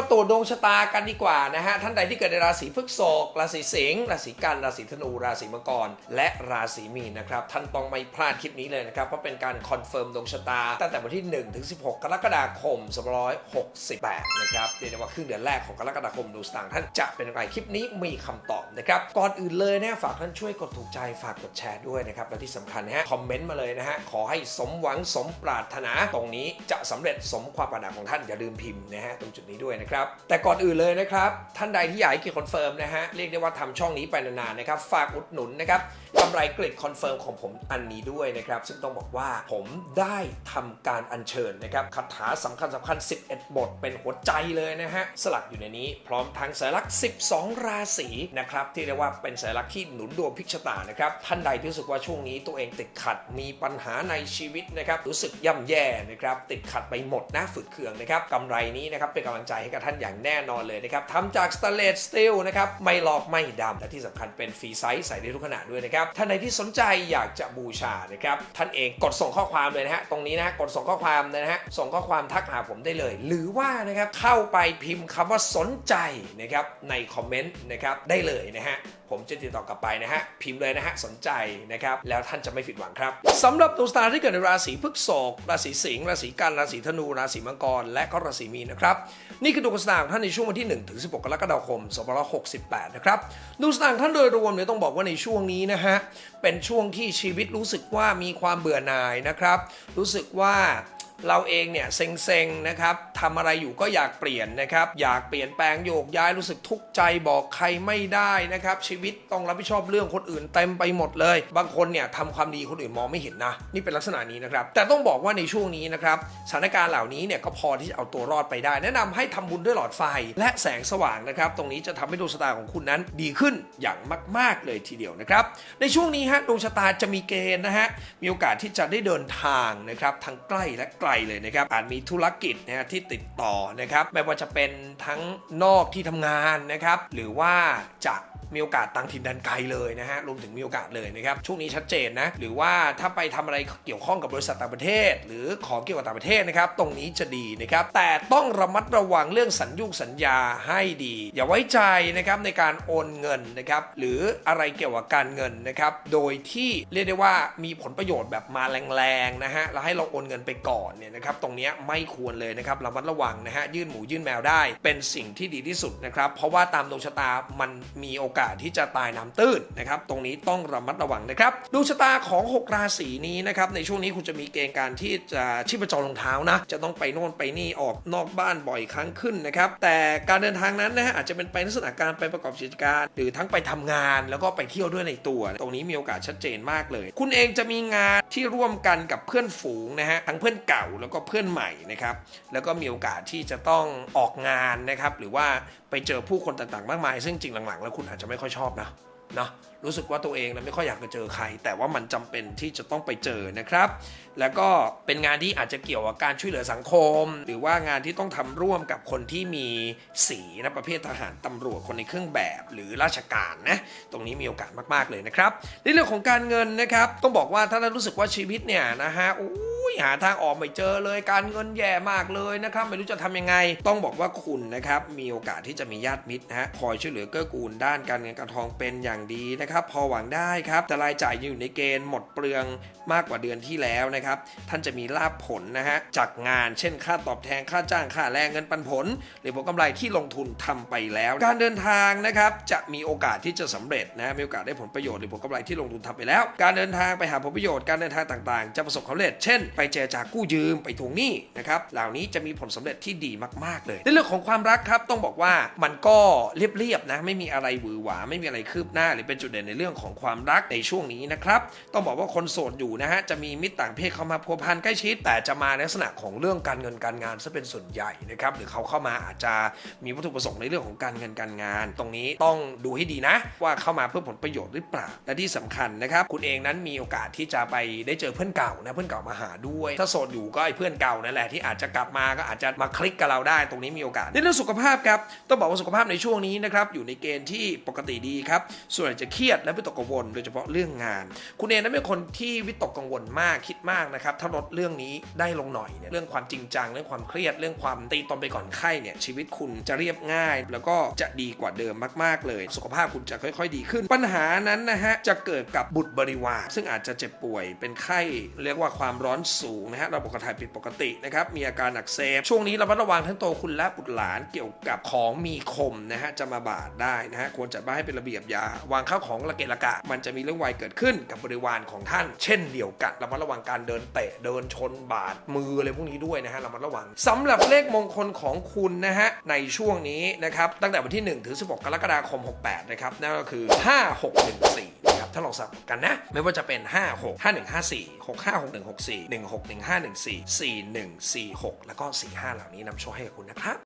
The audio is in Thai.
มาตรวจดวงชะตากันดีกว่านะฮะท่านใดที่เกิดในราศีพฤษภราศีสิงห์ราศีกันราศีธนู ราศีมังกร และราศีมีนนะครับท่านต้องไม่พลาดคลิปนี้เลยนะครับเพราะเป็นการคอนเฟิร์มดวงชะตา ตั้งแต่วันที่1ถึง16 กรกฎาคม2568นะครับเรียกได้ว่าครึ่งเดือนแรกของกรกฎาคมดูสตางค์ท่านจะเป็นอย่างไรคลิปนี้มีคำตอบนะครับก่อนอื่นเลยนะฝากท่านช่วยกดถูกใจฝากกดแชร์ด้วยนะครับและที่สำคัญนะฮะคอมเมนต์มาเลยนะฮะขอให้สมหวังสมปรารถนาตรงนี้จะสำเร็จสมความปรารถนาของท่านอย่าลืมพิมพ์นะฮะตรงจุดนี้ด้วยนะครับแต่ก่อนอื่นเลยนะครับ ท่านใดที่อยากให้กียรติคอนเฟิร์มนะฮะ เรียกได้ว่าทำช่องนี้ไปนานๆนะครับ ฝากอุดหนุนนะครับกำไรกรดคอนเฟิร์มของผมอันนี้ด้วยนะครับ ซึ่งต้องบอกว่าผมได้ทำการอัญเชิญนะครับคาถาสำคัญสำคัญ 11 บท เป็นหัวใจเลยนะฮะ สลักอยู่ในนี้ พร้อมทั้งสัญลักษณ์ 12 ราศีนะครับ ที่เรียกว่าเป็นสัญลักษณ์ที่หนุนดวงพิกชะตานะครับ ท่านใดที่รู้สึกว่าช่วงนี้ตัวเองติดขัด มีปัญหาในชีวิตนะครับ รู้สึกย่ำแย่นะครับ ติดขัดไปหมดนะฝืดเคืองนะครับกำไรนี้นะครับเป็นกำลังใจให้กับท่านอย่างแน่นอนเลยนะครับทำจากสแตนเลสสตีลนะครับไม่ลอกไม่ดำและที่สำคัญเป็นฟรีไซส์ใส่ได้ทุกขนาดด้วยนะครับท่านใดที่สนใจอยากจะบูชานะครับท่านเองกดส่งข้อความเลยนะฮะตรงนี้นะกดส่งข้อความนะฮะส่งข้อความทักหาผมได้เลย หรือว่านะครับเข้าไปพิมพ์คำว่าสนใจนะครับในคอมเมนต์นะครับได้เลยนะฮะ ผมจะติดต่อกลับไปนะฮะ พิมพ์เลยนะฮะ สนใจนะครับ แล้วท่านจะไม่ผิดหวังครับสำหรับดวงสตาที่เกิดในราศีพฤษภราศีสิงห์ราศีกันราศีธนูราศีมังกร และก็ราศีมีนนะครับ นี่คือดวงสตาของท่านในช่วงวันที่1ถึง16 กรกฎาคม2568 นะครับดวงสตาท่านโดยรวมเนี่ยต้องบอกว่าในช่วงนี้นะฮะเป็นช่วงที่ชีวิตรู้สึกว่ามีความเบื่อหน่ายนะครับ รู้สึกว่า เราเองเนี่ยเซ็งๆนะครับทำอะไรอยู่ก็อยากเปลี่ยนนะครับ อยากเปลี่ยนแปลงโยกย้ายรู้สึกทุกข์ใจบอกใครไม่ได้นะครับ ชีวิตต้องรับผิดชอบเรื่องคนอื่นเต็มไปหมดเลย บางคนเนี่ยทำความดีคนอื่นมองไม่เห็นนะ นี่เป็นลักษณะนี้นะครับ แต่ต้องบอกว่าในช่วงนี้นะครับสถานการณ์เหล่านี้เนี่ยก็พอที่จะเอาตัวรอดไปได้ แนะนำให้ทำบุญด้วยหลอดไฟ และแสงสว่างนะครับ ตรงนี้จะทำให้ดวงชะตาของคุณนั้นดีขึ้นอย่างมาก ๆเลยทีเดียวนะครับ ในช่วงนี้ฮะดวงชะตาจะมีเกณฑ์นะฮะมีโอกาสที่จะได้เดินทางนะครับทั้งใกล้และไกลเลยนะครับอาจมีธุรกิจนะฮะที่ติดต่อนะครับไม่ว่าจะเป็นทั้งนอกที่ทำงานนะครับหรือว่าจะ มีโอกาสต่างถิ่นแดันไกลเลยนะฮะรวมถึงมีโอกาสเลยนะครับช่วงนี้ชัดเจนนะหรือว่าถ้าไปทำอะไรเกี่ยวข้องกับบริษัทต่างประเทศ หรือของเกี่ยวกับต่างประเทศนะครับตรงนี้จะดีนะครับแต่ต้องระมัดระวังเรื่องสัญญุสัญญาให้ดี อย่าไว้ใจนะครับในการโอนเงินนะครับหรืออะไรเกี่ยวกับการเงินนะครับโดยที่เรียกได้ว่ามีผลประโยชน์แบบมาแรงๆนะฮะแล้วให้เราโอนเงินไปก่อนเนี่ยนะครับตรงนี้ไม่ควรเลยนะครับระมัดระวังนะฮะยื่นหมูยื่นแมวได้ เป็นสิ่งที่ดีที่สุดนะครับเพราะว่าตามดวงชะตามันมีโอกาสที่จะตายน้ำตื้นนะครับตรงนี้ต้องระมัดระวังนะครับดวงชะตาของ 6 ราศีนี้นะครับในช่วงนี้คุณจะมีเกณฑ์การที่จะชีพจรรองเท้านะจะต้องไปโน่นไปนี่ออกนอกบ้านบ่อยครั้งขึ้นนะครับแต่การเดินทางนั้นนะฮะอาจจะเป็นไปในลักษณะการไปประกอบกิจการ หรือทั้งไปทำงานแล้วก็ไปเที่ยวด้วยในตัว ตรงนี้มีโอกาสชัดเจนมากเลย คุณเองจะมีงานที่ร่วมกันกับเพื่อนฝูงนะฮะทั้งเพื่อนเก่าแล้วก็เพื่อนใหม่นะครับแล้วก็มีโอกาสที่จะต้องออกงานนะครับหรือว่าไปเจอผู้คนต่างๆ มากมาย ซึ่งจริงหลังๆ แล้วคุณอาจจะไม่ค่อยชอบนะนะรู้สึกว่าตัวเองนะไม่ค่อยอยากจะเจอใคร แต่ว่ามันจำเป็นที่จะต้องไปเจอนะครับ แล้วก็เป็นงานที่อาจจะเกี่ยวกับการช่วยเหลือสังคม หรือว่างานที่ต้องทำร่วมกับคนที่มีสีนะประเภททหารตำรวจคนในเครื่องแบบหรือราชการนะตรงนี้มีโอกาสมากๆเลยนะครับในเรื่องของการเงินนะครับ ต้องบอกว่าถ้าท่านรู้สึกว่าชีวิตเนี่ยนะฮะอู้ย หาทางออกไม่เจอเลยการเงินแย่มากเลยนะครับไม่รู้จะทำยังไง ต้องบอกว่าคุณนะครับมีโอกาสที่จะมีญาติมิตรนะฮะคอยช่วยเหลือเกื้อกูลด้านการเงินการทองเป็นอย่างดีนะครับพอหวังได้ครับแต่รายจ่ายอยู่ในเกณฑ์หมดเปลืองมากกว่าเดือนที่แล้วนะครับท่านจะมีลาบผลนะฮะจากงานเช่นค่าตอบแทนค่าจ้างค่าแรงเงินปันผล หรือผลกำไรที่ลงทุนทำไปแล้ว การเดินทางนะครับจะมีโอกาสที่จะสำเร็จนะมีโอกาสได้ผลประโยชน์หรือผลกำไรที่ลงทุนทำไปแล้ว การเดินทางไปหาผลประโยชน์การเดินทางต่างๆ จะประสบความสำเร็จเช่นไปไปเจรจากู้ยืมไปทวงหนี้นะครับเหล่านี้จะมีผลสำเร็จที่ดีมากๆเลย ในเรื่องของความรักครับต้องบอกว่ามันก็เรียบๆนะไม่มีอะไรหวือหวาไม่มีอะไรคืบหน้า หรือเป็นจุดเด่นในเรื่องของความรักในช่วงนี้นะครับต้องบอกว่าคนโสดอยู่นะฮะจะมีมิตรต่างเพศเข้ามาพัวพันใกล้ชิด แต่จะมาในลักษณะของเรื่องการเงินการงานซะเป็นส่วนใหญ่นะครับหรือเขาเข้ามาอาจจะมีวัตถุประสงค์ในเรื่องของการเงินการงาน ตรงนี้ต้องดูให้ดีนะ ว่าเข้ามาเพื่อผลประโยชน์หรือเปล่าและที่สำคัญนะครับคุณเองนั้นมีโอกาสที่จะไปได้เจอเพื่อนเก่านะเพื่อนเก่ามาหาด้วยถ้าโสดอยู่ก็ไอ้เพื่อนเก่านั่นแหละที่อาจจะกลับมาก็อาจจะมาคลิกกับเราได้ตรงนี้มีโอกาสในเรื่องสุขภาพครับต้องบอกว่าสุขภาพในช่วงนี้นะครับอยู่ในเกณฑ์ที่ปกติดีครับส่วนใหญ่จะเครียดยดและวิตกกังวล โดยเฉพาะเรื่องงาน คุณเองนั้นเป็นคนที่วิตกกังวลมากคิดมากนะครับถ้าลดเรื่องนี้ได้ลงหน่อยเนี่ยเรื่องความจริงจังเรื่องความเครียดเรื่องความตีตนไปก่อนไข้เนี่ยชีวิตคุณจะเรียบง่าย แล้วก็จะดีกว่าเดิมมาก ๆ เลย สุขภาพคุณจะค่อย ๆ ดีขึ้น ปัญหานั้นนะฮะจะเกิดกับบุตรบริวารซึ่งอาจจะเจ็บป่วยเป็นไข้เรียกว่าความร้อนสูงนะฮะระบบขับถ่ายผิดปกตินะครับมีอาการอักเสบช่วงนี้ระมัดระวังทั้งตัวคุณและบุตรหลานเกี่ยวกับของมีคมนะฮะจะมาบาดได้นะฮะควรจัดบ้านให้เป็นระเบียบอยาวางข้าวของระเกะระกะ มันจะมีเรื่องไวายเกิดขึ้นกับบริวารของท่าน เช่นเดียวกันระมัดระวังการเดินเตะเดินชนบาดมืออะไรพวกนี้ด้วยนะฮะระมัดระวังสำหรับเลขมงคลของคุณนะฮะในช่วงนี้นะครับตั้งแต่วันที่1ถึง16 กรกฎาคม 68 นะครับนั่นก็คือ 5614 นะครับถ้าลองสับกันนะ ไม่ว่าจะเป็น 56 5154 656164 161514 4146 แล้วก็ 45 เหล่านี้นำโชคให้กับคุณนะครับ